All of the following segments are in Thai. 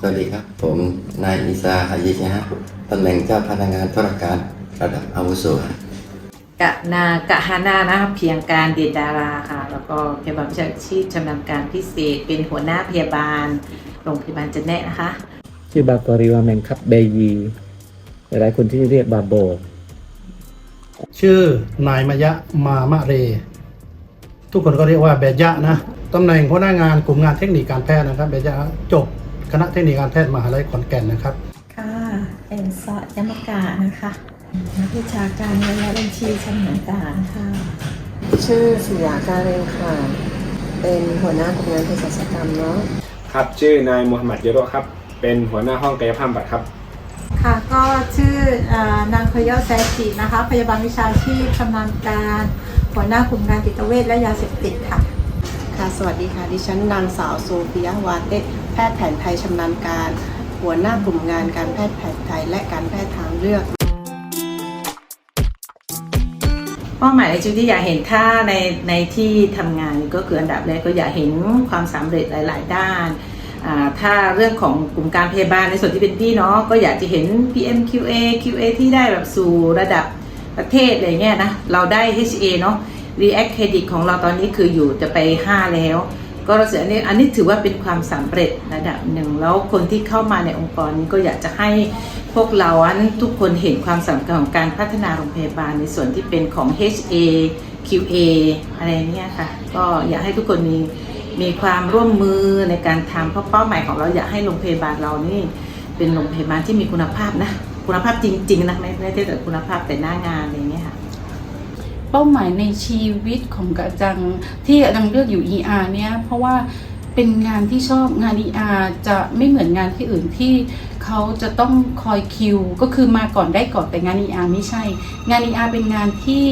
สวัสดีครับ ผมนายอิซาฮายิชนะฮะตำแหน่งเจ้าพนักงานธุรการระดับอาวุโสฮะกะนากะฮานานะคะเพียงการเดชดาราค่ะ แล้วก็พยาบาลวิชาชีพชำนาญการพิเศษ เป็นหัวหน้าพยาบาลโรงพยาบาลจันแนะนะคะ ชื่อบากอริวาแมงคับเบยี หลายๆคนที่เรียกบาโบ ชื่อนายมะยะมามะเร ทุกคนก็เรียกว่าเบยะนะตำแหน่งหัวหน้างานกลุ่มงานเทคนิคการแพทย์นะครับเบยะจบ คณะเทคนิคการแพทย์มหาลัยขอนแก่นนะครับ ค่ะเป็นสอดยมกานะคะนักวิชาการเงินและบัญชีชำนาญการค่ะ ชื่อสุยาการเรงค่ะ เป็นหัวหน้ากลุ่มงานเภสัชกรรมเนาะ ครับ ชื่อนายมูฮัมหมัดเยโรครับ เป็นหัวหน้าห้องกายภาพบำบัดครับ ค่ะ ก็ชื่อเอ่อนางเคยอแซจินะคะ พยาบาลวิชาชีพชำนาญการ หัวหน้ากลุ่มงานจิตเวชและยาเสพติดค่ะ ค่ะ สวัสดีค่ะ ดิฉันนางสาวโซเฟียวาเตะ แพทย์แผนไทยชำนาญการ หัวหน้ากลุ่มงานการแพทย์แผนไทย และการแพทย์ทางเลือกเป้าหมายในชีวิตที่อยากเห็นถ้าในในที่ทำงานก็คืออันดับแรกก็อยากเห็นความสำเร็จหลาย ๆ ด้าน ถ้าเรื่องของกลุ่มการพยาบาลในส่วนที่เป็นพี่เนาะก็อยากจะเห็น PMQA QA ที่ได้แบบสู่ระดับประเทศอะไรเงี้ยนะ เราได้ HA เนาะ React Credit ของเราตอนนี้คืออยู่จะไป 5 แล้ว ก็ราเสียอันนี้อันนี้ถือว่าเป็นความสำเร็จระดับหนึ่งแล้วคนที่เข้ามาในองค์กรนี้ก็อยากจะให้พวกเราอันทุกคนเห็นความสำคัญของการพัฒนาโรงพยาบาลในส่วนที่เป็นของ HA QA อะไรเนี่ยค่ะ ก็อยากให้ทุกคนมีมีความร่วมมือในการทำเพราะเป้าหมายของเราอยากให้โรงพยาบาลเรานี่เป็นโรงพยาบาลที่มีคุณภาพนะ คุณภาพจริง ๆ นะ ไม่ไม่ใช่แต่คุณภาพแต่หน้างานเงี้ย ป้าหมายในชีวิตของกะจังที่กะจังเลือกอยู่ ER เนี่ยเพราะว่าเป็นงานที่ชอบงาน ER จะไม่เหมือนงานที่อื่นที่เขาจะต้องคอยคิว ก็คือมาก่อนได้ก่อนแต่งาน ER ไม่ใช่ งาน ER เป็นงานที่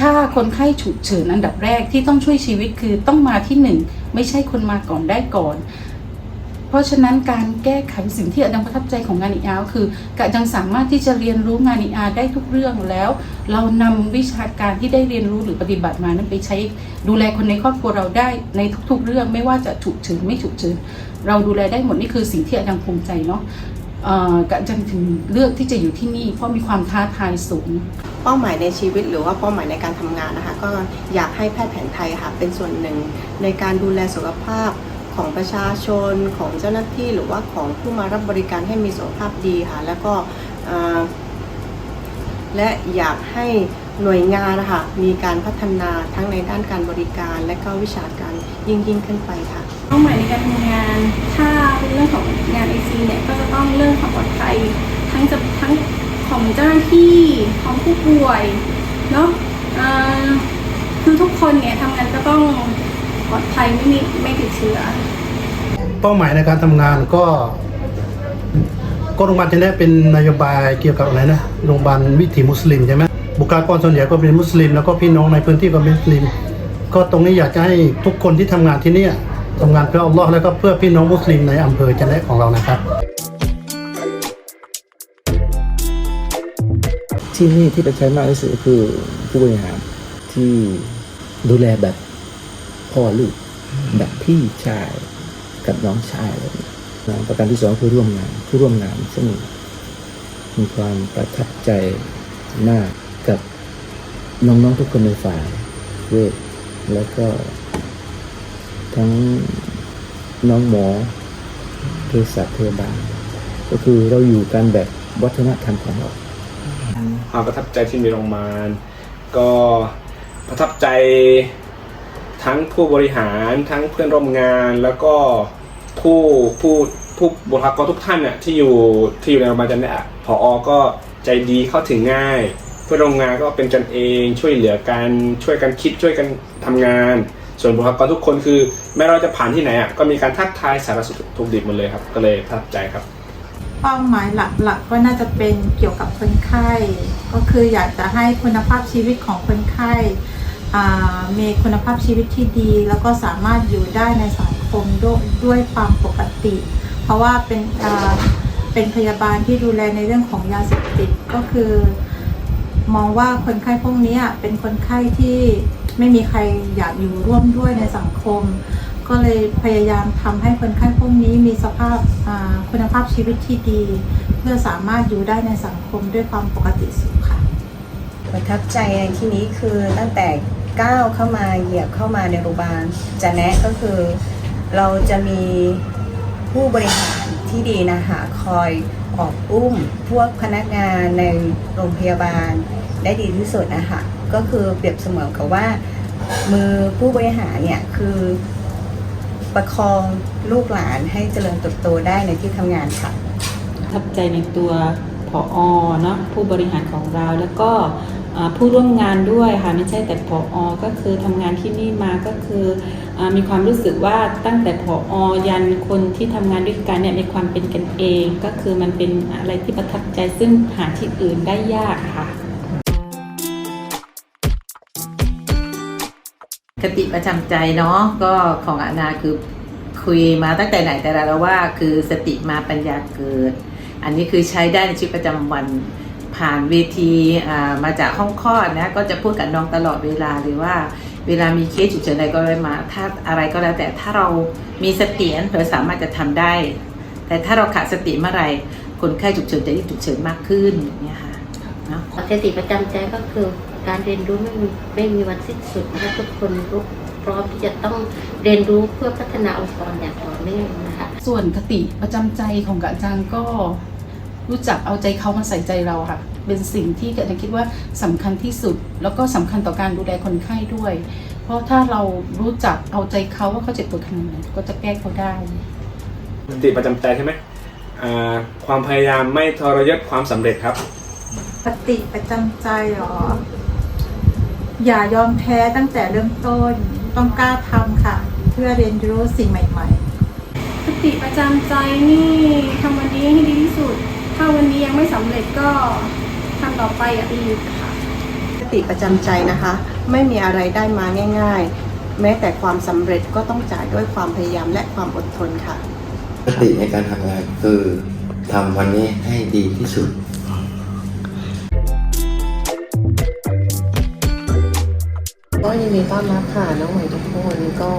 ถ้าคนไข้ฉุกเฉินอันดับแรกที่ต้องช่วยชีวิตคือต้องมาที่หนึ่งไม่ใช่คนมาก่อนได้ก่อน เพราะฉะนั้นการแก้ไขสิ่งที่อาจารย์ประทับใจของงาน ER ก็คือกะจังสามารถที่จะเรียนรู้งาน ER ได้ทุกเรื่องแล้ว เรานำวิชาการที่ได้เรียนรู้หรือปฏิบัติมานั้นไปใช้ดูแลคนในครอบครัวเราได้ในทุก ๆ เรื่องไม่ว่าจะฉุกเฉินไม่ฉุกเฉินเราดูแลได้หมดนี่คือสิ่งที่อาจารย์ภูมิใจเนาะกะจังถึงเลือกที่จะอยู่ที่นี่เพราะมีความท้าทายสูงเป้าหมายในชีวิตหรือว่าเป้าหมายในการทำงานนะคะ ก็อยากให้แพทย์แผนไทยค่ะเป็นส่วนหนึ่งในการดูแลสุขภาพ ของประชาชนของเจ้าหน้าที่หรือว่าของผู้มารับบริการให้มีสุขภาพดีค่ะแล้วก็และอยากให้หน่วยงานนะคะมีการพัฒนาทั้งในด้านการบริการ และก็วิชาการยิ่งยิ่งขึ้นไปค่ะเป้าหมายในการทำงาน ถ้าเป็นเรื่องของงานไอซีเนี่ยก็จะต้องเรื่องความปลอดภัยทั้งจะทั้งของเจ้าหน้าที่ของผู้ป่วยเนาะคือทุกคนเนี่ยทำงานก็ต้อง ลอดภัยไม่มีไม่ติดเชื้อ เป้าหมายในการทำงานก็ ก็โรงพยาบาลจะได้เป็นนโยบายเกี่ยวกับอะไรนะโรงพยาบาลวิถีมุสลิมใช่ไหมบุคลากรส่วนใหญ่ก็เป็นมุสลิม แล้วก็พี่น้องในพื้นที่ก็เป็นมุสลิม ก็ตรงนี้อยากจะให้ทุกคนที่ทำงานที่เนี่ยทำงานเพื่ออัลลอฮ์แล้วก็เพื่อพี่น้องมุสลิมในอำเภอจันแนะของเรานะครับ ที่นี่ที่ประใช้มากที่สุดก็คือผู้บริหารที่ดูแลแบบ พ่อลูกแบบพี่ชายกับน้องชายอะไรนี้นะประการที่สองคือร่วมงานผู้ร่วมงานซึ่งมีความประทับใจมากกับน้องๆทุกคนในฝ่ายเวทแล้วก็ ทั้งน้องหมอเภสัชพยาบาลก็คือเราอยู่กันแบบวัฒนธรรมของเราความประทับใจที่มีโรงพยาบาลก็ประทับใจ ทั้งผู้บริหารทั้งเพื่อนร่วมงานแล้วก็ผู้ผู้ผู้บุคลากรทุกท่านเนี่ยที่อยู่ที่อยู่ในโรงพยาบาลจันเนี่ยพอก็ใจดีเข้าถึงง่าย เพื่อนร่วมงานก็เป็นกันเองช่วยเหลือกันช่วยกันคิดช่วยกันทำงาน ส่วนบุคลากรทุกคนคือ แม้เราจะผ่านที่ไหนอะก็มีการทักทายสารสุขทุกดิบหมดเลยครับ ก็เลยประทับใจครับ เป้าหมายหลักๆก็น่าจะเป็นเกี่ยวกับคนไข้ ก็คืออยากจะให้คุณภาพชีวิตของคนไข้ มีคุณภาพชีวิตที่ดี แล้วก็สามารถอยู่ได้ในสังคมด้วยด้วยความปกติ เพราะว่าเป็นเป็นพยาบาลที่ดูแลในเรื่องของยาเสพติดก็คือ มองว่าคนไข้พวกนี้เป็นคนไข้ที่ไม่มีใครอยากอยู่ร่วมด้วยในสังคม ก็เลยพยายามทำให้คนไข้พวกนี้มีสภาพคุณภาพชีวิตที่ดี เพื่อสามารถอยู่ได้ในสังคมด้วยความปกติสุขค่ะประทับใจในที่นี้คือตั้งแต่ ก้าวเข้ามาเหยียบเข้ามาในโรงพยาบาลจะแนะก็คือเราจะมีผู้บริหารที่ดีนะคะคอยออกอุ้มพวกพนักงานในโรงพยาบาลได้ดีที่สุดนะคะก็คือเปรียบเสมือนกับว่า มือผู้บริหารเนี่ยคือประคองลูกหลานให้เจริญเติบโตได้ในที่ทำงานค่ะทับใจในตัวผออเนาะผู้บริหารของเราแล้วก็ ผู้ร่วมงานด้วยค่ะไม่ใช่แต่ผออก็คือทำงานที่นี่มาก็คืออมีความรู้สึกว่าตั้งแต่ผออยันคนที่ทำงานด้วยกันเนี่ยมีความเป็นกันเอง ก็คือมันเป็นอะไรที่ประทับใจซึ่งหาที่อื่นได้ยากค่ะคติประจำใจเนาะก็ของอานาคือคุยมาตั้งแต่ไหนแต่ไรแล้วว่า คือสติมาปัญญาเกิด อันนี้คือใช้ได้ในชีวิตประจำวัน ผ่านเวทีอ่ามาจากห้องคลอดนะก็จะพูดกับน้องตลอดเวลาหรือว่า เวลามีเคสฉุกเฉินอะไรก็ได้มา ถ้าอะไรก็แล้วแต่ถ้าเรามีสติเราสามารถจะทำได้ แต่ถ้าเราขาดสติเมื่อไหร่คนไข้ฉุกเฉินจะยิ่งฉุกเฉินมากขึ้นอย่างเงี้ยค่ะเนาะสติประจำใจก็คือการเรียนรู้ไม่มีไม่มีวันสิ้นสุดนะคะทุกคนรู้พร้อมที่จะต้องเรียนรู้เพื่อพัฒนาองค์กรอย่างต่อเนื่องนะคะส่วนคติประจำใจของกะอาจารย์ก็ รู้จักเอาใจเขามาใส่ใจเราค่ะ เป็นสิ่งที่กะอาจารย์คิดว่าสำคัญที่สุด แล้วก็สำคัญต่อการดูแลคนไข้ด้วย เพราะถ้าเรารู้จักเอาใจเขาว่าเขาเจ็บปวดขนาดไหนก็จะแก้เขาได้สติประจำใจใช่ไหมอ่าความพยายามไม่ทรยศความสำเร็จครับ ปฏิประจำใจเหรอ อย่ายอมแพ้ตั้งแต่เริ่มต้นต้องกล้าทำค่ะ เพื่อเรียนรู้สิ่งใหม่ๆสติประจำใจนี่ทำวันนี้ให้ดีที่สุด ถ้าวันนี้ยังไม่สำเร็จก็ทำต่อไปอย่าไปหยุดค่ะสติประจำใจนะคะ ไม่มีอะไรได้มาง่าย ๆ แม้แต่ความสำเร็จก็ต้องจ่ายด้วยความพยายามและความอดทนค่ะสติในการทำงานคือทำวันนี้ให้ดีที่สุด ก็ยินดีต้อนรับค่ะน้องใหม่ทุกคนก็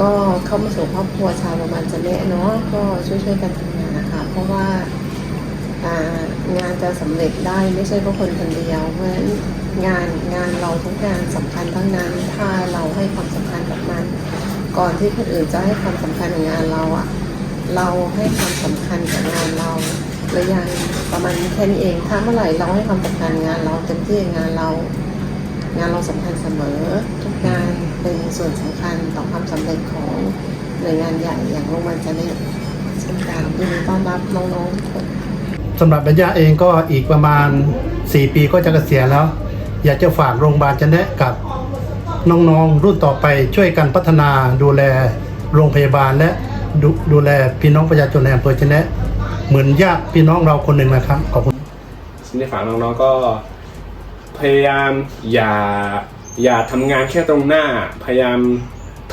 ก็เข้ามาสู่ครอบครัวชาวประมาณจะเละเนาะก็ช่วยๆกันทำงานนะคะ เพราะว่างานจะสำเร็จได้ไม่ใช่เพราะคนคนเดียว เพราะฉะนั้นงานงานเราทุกงานสำคัญทั้งนั้นถ้าเราให้ความสำคัญกับมัน ก่อนที่คนอื่นจะให้ความสำคัญกับงานเราอะเราให้ความสำคัญกับงานเราหรือยังประมาณแค่นี้เองถ้าเมื่อไหร่เราให้ความสำคัญงานเราเต็มที่งานเรา งานเราสำคัญเสมอ ทุกงานเป็นส่วนสำคัญต่อความสำเร็จของหน่วยงานใหญ่อย่างโรงพยาบาลจะเนตเช่นกันยินดีต้อนรับน้องๆทุกคนสำหรับระยะเองก็อีกประมาณ 4 ปีก็จะเกษียณแล้ว อยากจะฝากโรงพยาบาลจะแนะกับน้องๆรุ่นต่อไปช่วยกันพัฒนาดูแลโรงพยาบาลและดดูแลพี่น้องประชาชนในอำเภอจะแนะเหมือนญาติพี่น้องเราคนหนึ่งนะครับขอบคุณสิ่งที่ฝากน้องๆก็ พยายามอย่าอย่าทำงานแค่ตรงหน้า พยายาม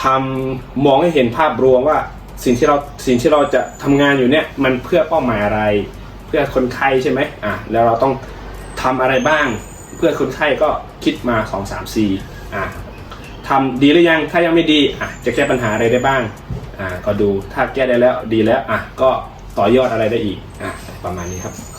ทำมองให้เห็นภาพรวมว่าสิ่งที่เราสิ่งที่เราจะทำงานอยู่เนี่ยมันเพื่อเป้าหมายอะไร เพื่อคนไข้ใช่ไหมอะแล้วเราต้องทำอะไรบ้าง เพื่อคนไข้ก็คิดมา 2 3 4อะทำดีหรือยังถ้ายังไม่ดีอะจะแก้ปัญหาอะไรได้บ้างอะก็ดูถ้าแก้ได้แล้วดีแล้วอะก็ต่อยอดอะไรได้อีกอะประมาณนี้ครับ